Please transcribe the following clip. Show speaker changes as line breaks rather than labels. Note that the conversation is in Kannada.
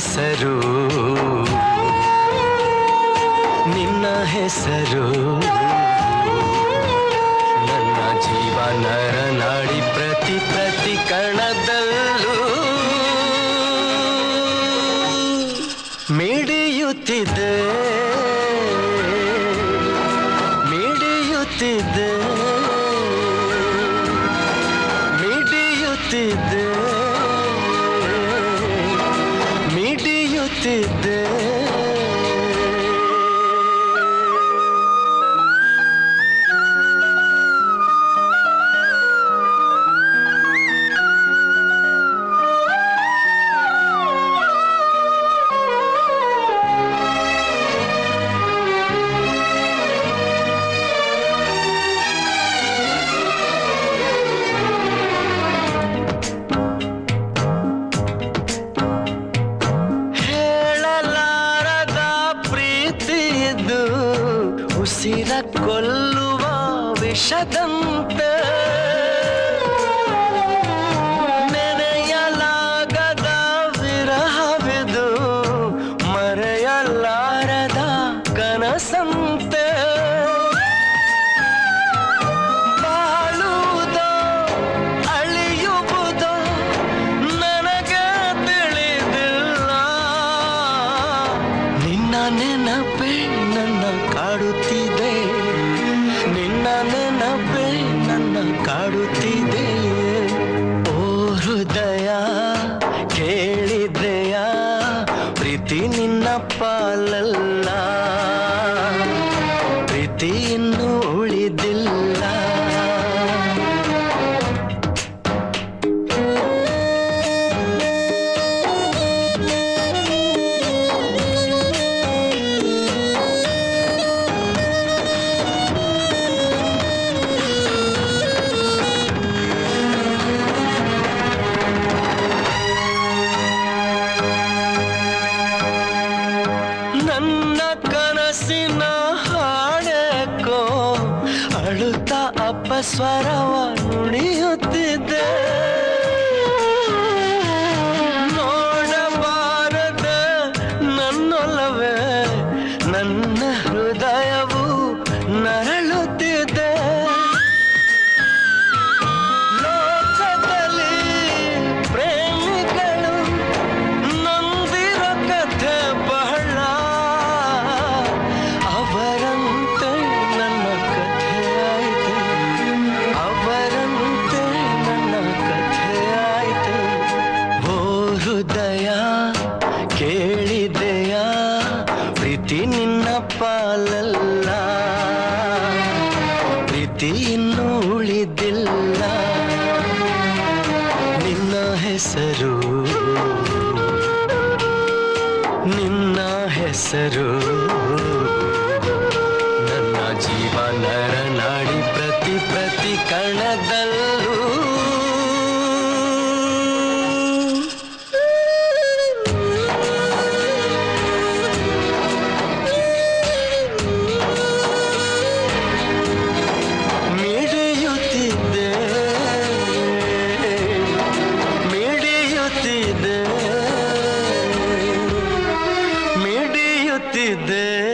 ಹೆಸರು? ನಿನ್ನ ಹೆಸರು? ನನ್ನ ಜೀವ ನರನಾಡಿ ಪ್ರತಿ ಪ್ರತಿ ಕಣದಲ್ಲೂ ಮಿಡಿಯುತ್ತಿದೆ. ಮಿಡಿಯುತ್ತಿದೆ. ಮಿಡಿಯುತ್ತಿದೆ. ಮಿಡಿಯುತ್ತಿದೆ ಹೇಳಲಾರದ ಉಸಿರ ಕೊಲ್ಲುವ ವಿಷದಂತೆ ನೆನಪೇ ನನ್ನ ಕಾಡುತ್ತಿದೆ. ನಿನ್ನ ನೆನಪೇ ನನ್ನ ಕಾಡುತ್ತಿದೆ. ಅಪಸ್ವರವ ನುಡಿಯುತ್ತಿದ್ದೆ ನೋಡಬಾರದ ನನ್ನೊಲವೇ ನನ್ನ ಹೃದಯವು ನರಳುತ್ತಿದೆ ಹೆಸರು? ನಿನ್ನ ಹೆಸರು? ನನ್ನ ಜೀವ ನರನಾಡಿ ಪ್ರತಿ ಪ್ರತಿ ಕಣದಲ್ಲೂ dedi